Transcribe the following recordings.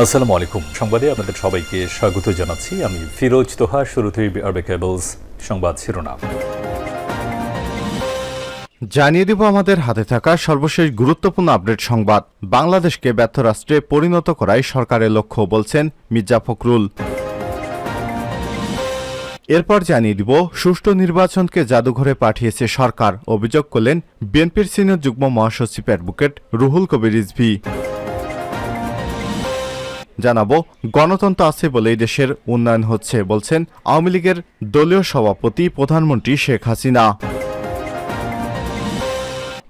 আসসালামু আলাইকুম। সংবাদে আপনাদের সবাইকে স্বাগত জানাচ্ছি। আমি ফিরোজ তোহা, শুরুতেই আরবে কেবলস সংবাদ শিরোনাম। জানিয়ে দিব আমাদের হাতে থাকা সর্বশেষ গুরুত্বপূর্ণ আপডেট সংবাদ। বাংলাদেশকে ব্যর্থ রাষ্ট্রে পরিণত করাই সরকারের লক্ষ্য বলছেন মির্জা ফখরুল। এরপর জানিয়ে দিব, সুষ্ঠু নির্বাচনকে জাদুঘরে পাঠিয়েছে সরকার। অভিযোগ করলেন বিএনপির সিনিয়র যুগ্ম মহাসচিব অ্যাডভোকেট রুহুল কবির রিজভি। জানাব, গণতন্ত্র আছে বলেই দেশের উন্নয়ন হচ্ছে, বলছেন আওয়ামী লীগের দলীয় সভাপতি প্রধানমন্ত্রী শেখ হাসিনা।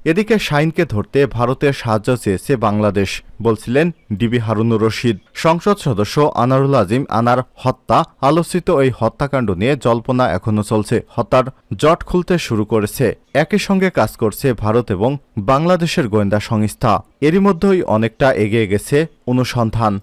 এদিকে শাইনকে ধরতে ভারতের সাহায্য চেয়েছে বাংলাদেশ, বলছিলেন ডিবি হারুনুর রশিদ। সংসদ সদস্য আনারুল আজিম আনার হত্যা, আলোচিত এই হত্যাকাণ্ড নিয়ে জল্পনা এখনও চলছে। হত্যার জট খুলতে শুরু করেছে। একই সঙ্গে কাজ করছে ভারত এবং বাংলাদেশের গোয়েন্দা সংস্থা। এরই মধ্যেই অনেকটা এগিয়ে গেছে অনুসন্ধান।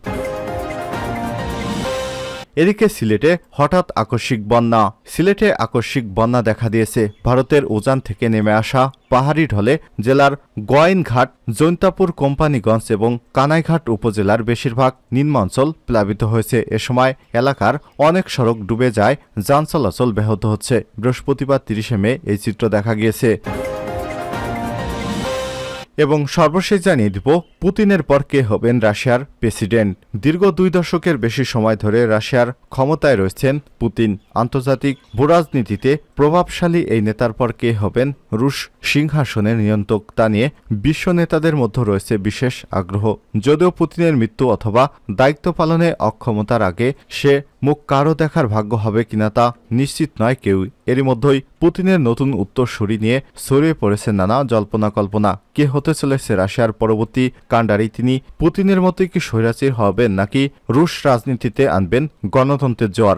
এদিকে সিলেটে হঠাৎ আকস্মিক বন্যা। সিলেটে আকস্মিক বন্যা দেখা দিয়েছে। ভারতের উজান থেকে নেমে আসা পাহাড়ি ঢলে জেলার গোয়াইনঘাট, জৈন্তাপুর কোম্পানিগঞ্জ এবং কানাইঘাট উপজেলার বেশিরভাগ নিম্নাঞ্চল প্লাবিত হয়েছে। এ সময় এলাকার অনেক সড়ক ডুবে যায়, যান চলাচল ব্যাহত হচ্ছে। বৃহস্পতিবার তিরিশে মে এই চিত্র দেখা গিয়েছে। এবং সর্বশেষ জানিয়ে দিব, পুতিনের পর কে হবেন রাশিয়ার প্রেসিডেন্ট। দীর্ঘ দুই দশকের বেশি সময় ধরে রাশিয়ার ক্ষমতায় রয়েছেন পুতিন। আন্তর্জাতিক ভূরাজনীতিতে প্রভাবশালী এই নেতার পর কে হবেন রুশ সিংহাসনের নিয়ন্ত্রক। তা নিয়ে বিশ্ব নেতাদের মধ্যে রয়েছে বিশেষ আগ্রহ। যদিও পুতিনের মৃত্যু অথবা দায়িত্ব পালনে অক্ষমতার আগে সে মুখ কারও দেখার ভাগ্য হবে কিনা তা নিশ্চিত নয় কেউই। এরই মধ্যেই পুতিনের নতুন উত্তরসূরি নিয়ে ছড়িয়ে পড়েছে নানা জল্পনা কল্পনা কে হতে চলেছে রাশিয়ার পরবর্তী কাণ্ডারি? তিনি পুতিনের মতোই কি স্বৈরাচির হবেন নাকি রুশ রাজনীতিতে আনবেন গণতন্ত্রের জোয়ার?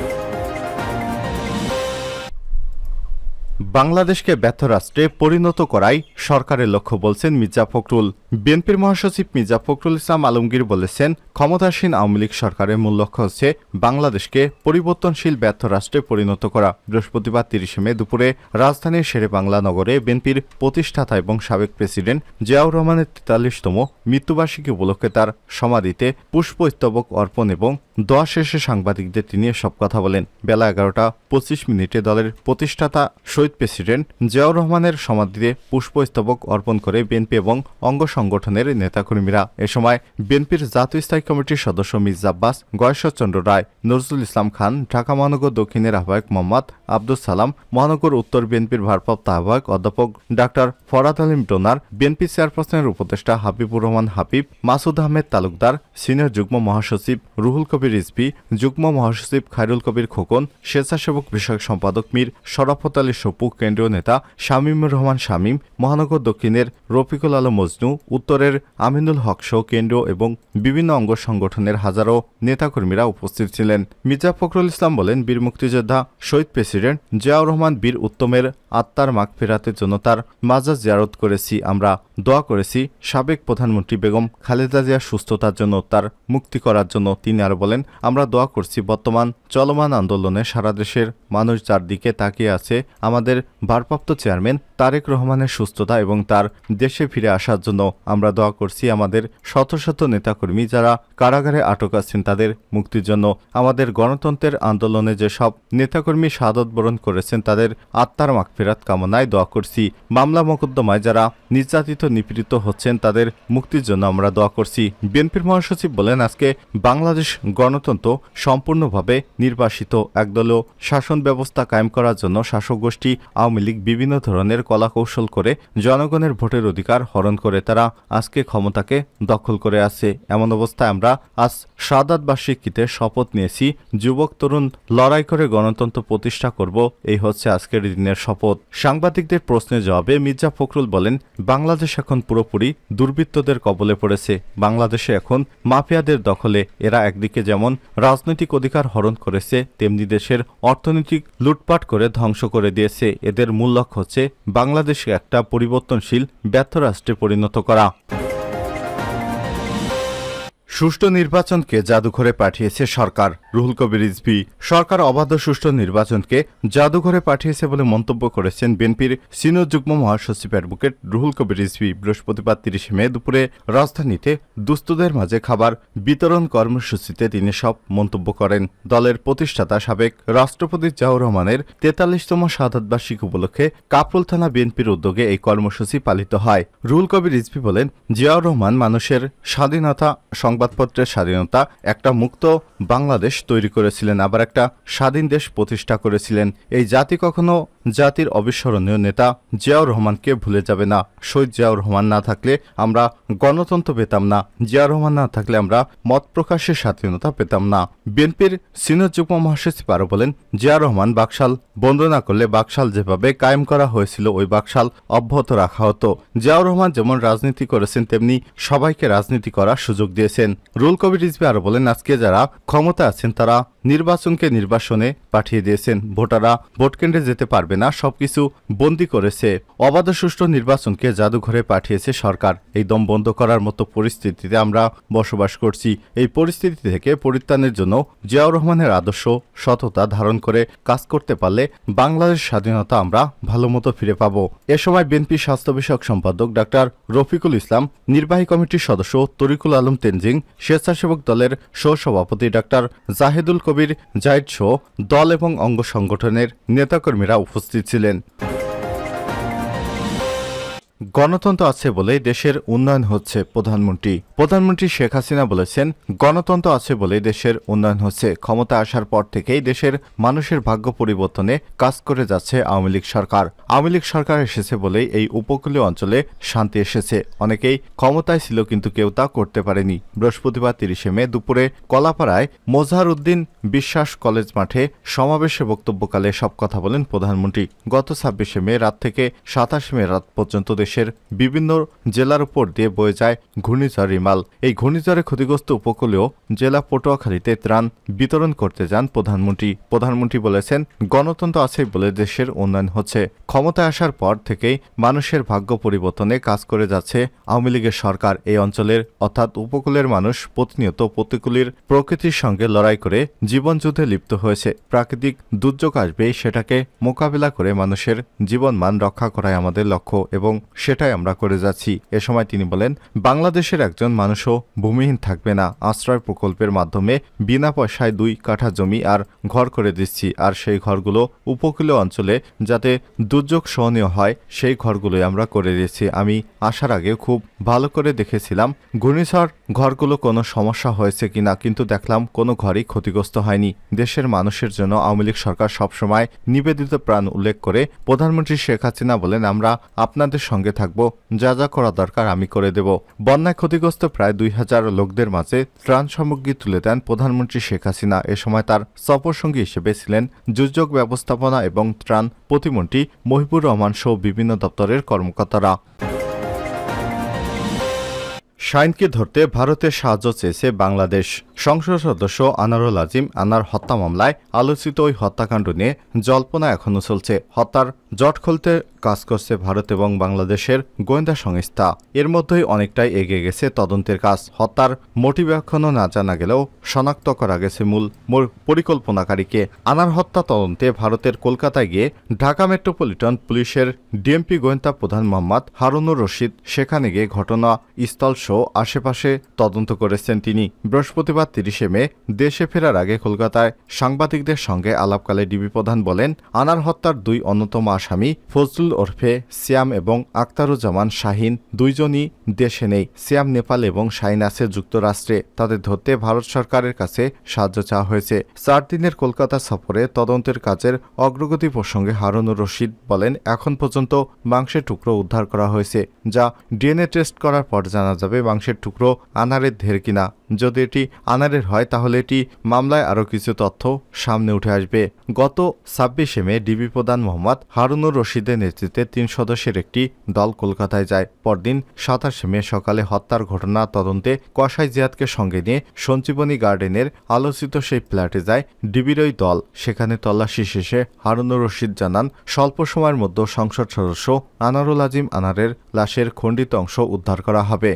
বাংলাদেশকে ব্যর্থ রাষ্ট্রে পরিণত করাই সরকারের লক্ষ্য বলছেন মির্জা ফখরুল। বিএনপির মহাসচিব মির্জা ফখরুল ইসলাম আলমগীর বলেছেন, ক্ষমতাসীন আওয়ামী লীগ সরকারের মূল লক্ষ্য হচ্ছে বাংলাদেশকে পরিবর্তনশীল ব্যর্থ রাষ্ট্রে পরিণত করা। বৃহস্পতিবার তিরিশে মে দুপুরে রাজধানীর শেরে বাংলা নগরে বিএনপির প্রতিষ্ঠাতা এবং সাবেক প্রেসিডেন্ট জিয়াউর রহমানের তেতাল্লিশতম মৃত্যুবার্ষিকী উপলক্ষে তার সমাধিতে পুষ্পস্তবক অর্পণ এবং দোয়া শেষে সাংবাদিকদের তিনি সব কথা বলেন। বেলা এগারোটা পঁচিশ মিনিটে দলের প্রতিষ্ঠাতা শহীদ প্রেসিডেন্ট জিয়াউর রহমানের সমাধিতে পুষ্পস্তবক অর্পণ করে বিএনপি এবং অঙ্গ সংগঠনের নেতাকর্মীরা। এ সময় বিএনপির জাতীয় স্থায়ী কমিটির সদস্য মির্জা আব্বাস, গয়েশ্বরচন্দ্র রায়, নজরুল ইসলাম খান, ঢাকা মহানগর দক্ষিণের আহ্বায়ক মোহাম্মদ আব্দুল সালাম, মহানগর উত্তর বিএনপির ভারপ্রাপ্ত আহ্বায়ক অধ্যাপক doctor Farhad Alim donor BNP চেয়ারপারসনের উপদেষ্টা হাবিবুর রহমান হাবিব, মাসুদ আহমেদ তালুকদার, সিনিয়র যুগ্ম মহাসচিব রুহুল কবির রিজভি, যুগ্ম মহাসচিব খায়রুল কবির খোকন, স্বেচ্ছাসেবক বিষয়ক সম্পাদক মীর শরাফত আলী সপু কেন্দ্রীয় নেতা শামীমুর রহমান শামীম, মহানগর দক্ষিণের রফিকুল আলম মজনু, উত্তরের আমিনুল হক সহ কেন্দ্রীয় এবং বিভিন্ন অঙ্গ সংগঠনের হাজারো নেতাকর্মীরা উপস্থিত ছিলেন। মির্জা ফখরুল ইসলাম বলেন, বীর মুক্তিযোদ্ধা শহীদ প্রেসিডেন্ট জিয়াউর রহমান বীর উত্তমের আত্মার মাগ ফেরাতের জন্য তার মাজার জিয়ারত করেছি, আমরা দোয়া করেছি, সাবেক প্রধানমন্ত্রী বেগম খালেদা জিয়ার সুস্থতার জন্য, তার মুক্তি করার জন্য। তিনি আরও বলেন, আমরা দোয়া করছি, বর্তমান চলমান আন্দোলনে সারা দেশের মানুষ যার দিকে তাকিয়ে আছে, আমাদের ভারপ্রাপ্ত চেয়ারম্যান তারেক রহমানের সুস্থতা এবং তার দেশে ফিরে আসার জন্য আমরা দোয়া করছি আমাদের শত শত নেতাকর্মী যারা কারাগারে আটক আছেন, তাদের মুক্তির জন্য। আমাদের গণতন্ত্রের আন্দোলনে যেসব নেতাকর্মী শাহাদত বরণ করেছেন, তাদের আত্মার মাগফিরাত কামনায় দোয়া করছি। মামলা মোকদ্দমায় যারা নির্যাতিত, নিপীড়িত হচ্ছেন, তাদের মুক্তির জন্য আমরা দোয়া করছি। বিএনপির মহাসচিব বলেন, আজকে বাংলাদেশ গণতন্ত্র সম্পূর্ণভাবে নির্বাসিত। একদলীয় শাসন ব্যবস্থা কায়েম করার জন্য শাসক গোষ্ঠী আওয়ামী লীগ বিভিন্ন ধরনের কলাকৌশল করে জনগণের ভোটের অধিকার হরণ করে তারা আজকে ক্ষমতাকে দখল করে আছে। এমন অবস্থায় আমরা আজ সাদাত বার্ষিকীতে শপথ নিয়েছি, যুবক, তরুণ, লড়াই করে গণতন্ত্র প্রতিষ্ঠা করব, এই হচ্ছে আজকের দিনের শপথ। সাংবাদিকদের প্রশ্নের জবাবে মির্জা ফখরুল বলেন, বাংলাদেশ এখন পুরোপুরি দুর্বৃত্তদের কবলে পড়েছে। বাংলাদেশে এখন মাফিয়াদের দখলে এরা একদিকে যেমন রাজনৈতিক অধিকার হরণ করেছে, তেমনি দেশের অর্থনৈতিক লুটপাট করে ধ্বংস করে দিয়েছে। এদের মূল লক্ষ্য হচ্ছে বাংলাদেশকে একটা পরিবর্তনশীল ব্যর্থ রাষ্ট্রে পরিণত করা। সুষ্ঠু নির্বাচনকে জাদুঘরে পাঠিয়েছে সরকার। রুহুল কবির রিজভি সরকার অবাধ সুষ্ঠু নির্বাচনকে জাদুঘরে পাঠিয়েছে বলে মন্তব্য করেছেন বিএনপির সিনিয়র যুগ্ম মহাসচিব অ্যাডভোকেট রুহুল কবির রিজভি বৃহস্পতিবার তিরিশে মে দুপুরে রাজধানীতে দুস্থদের মাঝে খাবার বিতরণ কর্মসূচিতে তিনি সব মন্তব্য করেন। দলের প্রতিষ্ঠাতা সাবেক রাষ্ট্রপতি জিয়াউর রহমানের তেতাল্লিশতম শাহাদ বার্ষিকী উপলক্ষে কাপরুল থানা বিএনপির উদ্যোগে এই কর্মসূচি পালিত হয়। রুহুল কবির রিজভি বলেন, জিয়াউর রহমান মানুষের স্বাধীনতা সংবাদপত্রের স্বাধীনতা একটা মুক্ত বাংলাদেশ তৈরি করেছিলেন, আবার একটা স্বাধীন দেশ প্রতিষ্ঠা করেছিলেন। এই জাতি কখনো জাতির অবিস্মরণীয় নেতা জিয়াউর রহমানকে ভুলে যাবে না। শহীদ জিয়াউর রহমান না থাকলে আমরা গণতন্ত্র পেতাম না। জিয়াউর রহমান না থাকলে আমরা মত প্রকাশের স্বাধীনতা পেতাম না। বিএনপির সিনিয়র যুগ্ম মহাসচিব আরও বলেন, জিয়াউর রহমান বাকশাল বন্ধ না করলে বাকশাল যেভাবে কায়েম করা হয়েছিল ওই বাকশাল অব্যাহত রাখা হতো। জিয়াউর রহমান যেমন রাজনীতি করেছেন, তেমনি সবাইকে রাজনীতি করার সুযোগ দিয়েছেন। রুল কবির রিজভি আরও বলেন, আজকে যারা ক্ষমতা আছেন, তারা নির্বাচনকে নির্বাসনে পাঠিয়ে দিয়েছেন। ভোটাররা ভোট কেন্দ্রে যেতে পারবে না, সবকিছু বন্দি করেছে। অবাধ সুষ্ঠু নির্বাচনকে জাদুঘরে পাঠিয়েছে সরকার। এই দম বন্ধ করার মতো পরিস্থিতিতে আমরা বসবাস করছি। এই পরিস্থিতি থেকে পরিত্রাণের জন্য জিয়াউর রহমানের আদর্শ সততা ধারণ করে কাজ করতে পারলে বাংলাদেশ স্বাধীনতা আমরা ভালোমতো ফিরে পাব। এ সময় বিএনপি স্বাস্থ্য বিষয়ক সম্পাদক ডাক্তার রফিকুল ইসলাম, নির্বাহী কমিটির সদস্য তরিকুল আলম তেনজিং, স্বেচ্ছাসেবক দলের সহসভাপতি ডাক্তার জাহেদুল কবির জাহিদ সহ দল এবং অঙ্গ সংগঠনের নেতাকর্মীরা উপস্থিত ছিলেন। গণতন্ত্র আছে বলে দেশের উন্নয়ন হচ্ছে প্রধানমন্ত্রী। প্রধানমন্ত্রী শেখ হাসিনা বলেছেন, গণতন্ত্র আছে বলে দেশের উন্নয়ন হচ্ছে। ক্ষমতা আসার পর থেকেই দেশের মানুষের ভাগ্য পরিবর্তনে কাজ করে যাচ্ছে আওয়ামী লীগ সরকার। আওয়ামী লীগ সরকার এসেছে বলেই এই উপকূলীয় অঞ্চলে শান্তি এসেছে। অনেকেই ক্ষমতায় ছিল কিন্তু কেউ তা করতে পারেনি। বৃহস্পতিবার তিরিশে মে দুপুরে কলাপাড়ায় মোজাহার উদ্দিন বিশ্বাস কলেজ মাঠে সমাবেশে বক্তব্যকালে সব কথা বলেন প্রধানমন্ত্রী। গত ছাব্বিশে মে রাত থেকে সাতাশে মে রাত পর্যন্ত দেশের বিভিন্ন জেলার উপর দিয়ে বয়ে যায় ঘূর্ণিঝড় রিমাল। এই ঘূর্ণিঝড়ে ক্ষতিগ্রস্ত উপকূলীয় জেলা পটুয়াখালীতে ত্রাণ বিতরণ করতে যান প্রধানমন্ত্রী। প্রধানমন্ত্রী বলেছেন, গণতন্ত্র আছে বলে দেশের উন্নয়ন হচ্ছে। ক্ষমতায় আসার পর থেকেই মানুষের ভাগ্য পরিবর্তনে কাজ করে যাচ্ছে আওয়ামী লীগের সরকার। এই অঞ্চলের, অর্থাৎ উপকূলের মানুষ প্রতিনিয়ত প্রতিকূলের প্রকৃতির সঙ্গে লড়াই করে জীবনযুদ্ধে লিপ্ত হয়েছে। প্রাকৃতিক দুর্যোগ আসবে, সেটাকে মোকাবিলা করে মানুষের জীবনমান রক্ষা করাই আমাদের লক্ষ্য এবং সেটাই আমরা করে যাচ্ছি। এ সময় তিনি বলেন, বাংলাদেশের একজন মানুষও ভূমিহীন থাকবে না। আশ্রয় প্রকল্পের মাধ্যমে বিনা পয়সায় দুই কাঠা জমি আর ঘর করে দিচ্ছি। আর সেই ঘরগুলো উপকূলীয় অঞ্চলে যাতে দুর্যোগ সহনীয় হয়, সেই ঘরগুলোই আমরা করে দিয়েছি। আমি আসার আগে খুব ভালো করে দেখেছিলাম, ঘূর্ণিঝড় ঘরগুলো কোনো সমস্যা হয়েছে কিনা কিন্তু দেখলাম কোনো ঘরই ক্ষতিগ্রস্ত হয়নি। দেশের মানুষের জন্য আওয়ামী লীগ সরকার সবসময় নিবেদিত প্রাণ উল্লেখ করে প্রধানমন্ত্রী শেখ হাসিনা বলেন, আমরা আপনাদের সঙ্গে থাকব, যা যা করা দরকার আমি করে দেব। বন্যায় ক্ষতিগ্রস্ত প্রায় দুই হাজার লোকদের মাঝে ত্রাণ সামগ্রী তুলে দেন প্রধানমন্ত্রী শেখ হাসিনা। এ সময় তার সফরসঙ্গী হিসেবে ছিলেন দুর্যোগ ব্যবস্থাপনা এবং ত্রাণ প্রতিমন্ত্রী মহিবুর রহমান সহ বিভিন্ন দপ্তরের কর্মকর্তারা। শাইনকে ধরতে ভারতের সাহায্য চেয়েছে বাংলাদেশ। সংসদ সদস্য আনারুল আজিম আনার হত্যা মামলায় আলোচিত ওই হত্যাকাণ্ড নিয়ে জল্পনা এখনও চলছে। হত্যার জট খুলতে কাজ করছে ভারত এবং বাংলাদেশের গোয়েন্দা সংস্থা। এর মধ্যেই অনেকটাই এগিয়ে গেছে তদন্তের কাজ। হত্যার মোটিভ এখনও না জানা গেলেও শনাক্ত করা গেছে মূল পরিকল্পনাকারীকে। আনার হত্যা তদন্তে ভারতের কলকাতায় গিয়ে ঢাকা মেট্রোপলিটন পুলিশের ডিএমপি গোয়েন্দা প্রধান মোহাম্মদ হারুনুর রশিদ। সেখানে গিয়ে ঘটনা, স্থল সহ আশেপাশে তদন্ত করেছেন তিনি। বৃহস্পতিবার তিরিশে মে, দেশে ফেরার আগে কলকাতায় সাংবাদিকদের সঙ্গে আলাপকালে ডিবি প্রধান বলেন, আনার হত্যার দুই অন্যতম আসামি ফজলুল ওরফে সিয়াম এবং আক্তারুজ্জামান শাহিন দুইজনই দেশে নেই। সিয়াম নেপাল এবং শাহিন আছে যুক্তরাষ্ট্রে। তাদের ধরতে ভারত সরকারের কাছে সাহায্য চাওয়া হয়েছে। চার দিনের কলকাতা সফরে তদন্তের কাজের অগ্রগতি প্রসঙ্গে হারুনুর রশিদ বলেন, এখন পর্যন্ত মাংসের টুকরো উদ্ধার করা হয়েছে, যা ডিএনএ টেস্ট করার পর জানা যাবে মাংসের টুকরো আনারের ধের কিনা। যদি এটি আনারের হয়, তাহলে এটি মামলায় আরও কিছু তথ্য সামনে উঠে আসবে। গত ছাব্বিশে মে ডিবি প্রধান মোহাম্মদ হারুনুর রশিদের নেতৃত্বে তিন সদস্যের একটি দল কলকাতায় যায়। পরদিন সাতাশে মে সকালে হত্যার ঘটনা তদন্তে কসাই জিয়াদকে সঙ্গে নিয়ে সঞ্জীবনী গার্ডেনের আলোচিত সেই ফ্ল্যাটে যায় ডিবির ওই দল। সেখানে তল্লাশি শেষে হারুনুর রশিদ জানান, স্বল্প সময়ের মধ্যে সংসদ সদস্য আনারুল আজিম আনারের লাশের খণ্ডিত অংশ উদ্ধার করা হবে।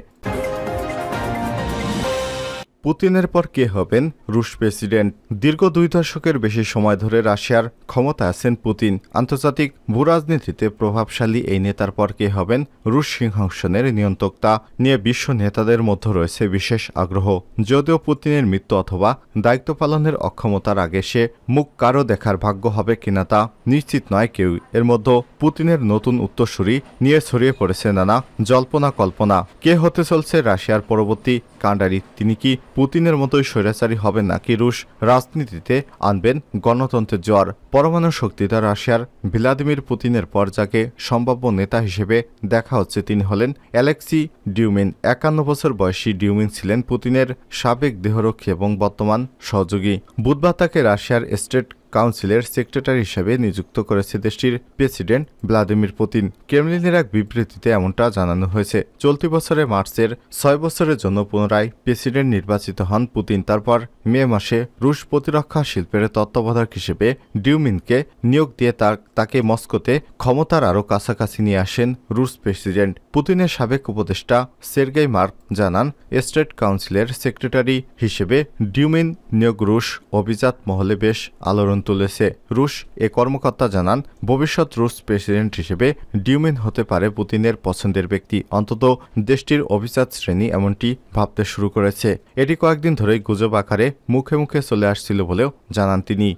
পুতিনের পর কে হবেন রুশ প্রেসিডেন্ট? দীর্ঘ দুই দশকের বেশি সময় ধরে রাশিয়ার ক্ষমতা আছেন পুতিন। আন্তর্জাতিক ভূরাজনীতিতে প্রভাবশালী এই নেতার পর কে হবেন? রুশ সিংহাসনের নিয়ন্ত্রকতা নিয়ে বিশ্ব নেতাদের মধ্যে রয়েছে বিশেষ আগ্রহ। যদিও পুতিনের মৃত্যু অথবা দায়িত্ব পালনের অক্ষমতার আগে সে মুখ কারও দেখার ভাগ্য হবে কিনা তা নিশ্চিত নয় কেউ। এর মধ্যে পুতিনের নতুন উত্তরসূরি নিয়ে ছড়িয়ে পড়েছে নানা জল্পনা কল্পনা। কে হতে চলছে রাশিয়ার পরবর্তী কাণ্ডারি? তিনি কি পুতিনের মতোই স্বৈরাচারী হবে নাকি রুশ রাজনীতিতে আনবেন গণতন্ত্রের জ্বর। পরমাণু শক্তিতে রাশিয়ার ভ্লাদিমির পুতিনের পর যাকে সম্ভাব্য নেতা হিসেবে দেখা হচ্ছে, তিনি হলেন অ্যালেক্সি ডিউমিন। একান্ন বছর বয়সী ডিউমিন ছিলেন পুতিনের সাবেক দেহরক্ষী এবং বর্তমান সহযোগী। বুধবার তাকে রাশিয়ার স্টেট কাউন্সিলের সেক্রেটারি হিসেবে নিযুক্ত করেছে দেশটির প্রেসিডেন্ট ভ্লাদিমির পুতিন। ক্রেমলিনের এক বিবৃতিতে এমনটা জানানো হয়েছে। চলতি বছরের মার্চের ছয় বছরের জন্য পুনরায় প্রেসিডেন্ট নির্বাচিত হন পুতিন। তারপর মে মাসে রুশ প্রতিরক্ষা শিল্পের তত্ত্বাবধায়ক হিসেবে ডিউমিনকে নিয়োগ দিয়ে তার, তাকে মস্কোতে ক্ষমতার আরও কাছাকাছি নিয়ে আসেন রুশ প্রেসিডেন্ট। পুতিনের সাবেক উপদেষ্টা সের্গেই মার্ক জানান, স্টেট কাউন্সিলের সেক্রেটারি হিসেবে ডিউমিন নিয়োগ রুশ অভিজাত মহলে বেশ আলোড়ন তুলেছে। রুশ এ কর্মকর্তা জানান, ভবিষ্যৎ রুশ প্রেসিডেন্ট হিসেবে ডিউমিন হতে পারে পুতিনের পছন্দের ব্যক্তি। অন্তত দেশটির অভিজাত শ্রেণি এমনটি ভাবতে শুরু করেছে। এটি কয়েকদিন ধরেই গুজব আকারে মুখে মুখে চলে আসছিল বলেও জানান তিনি।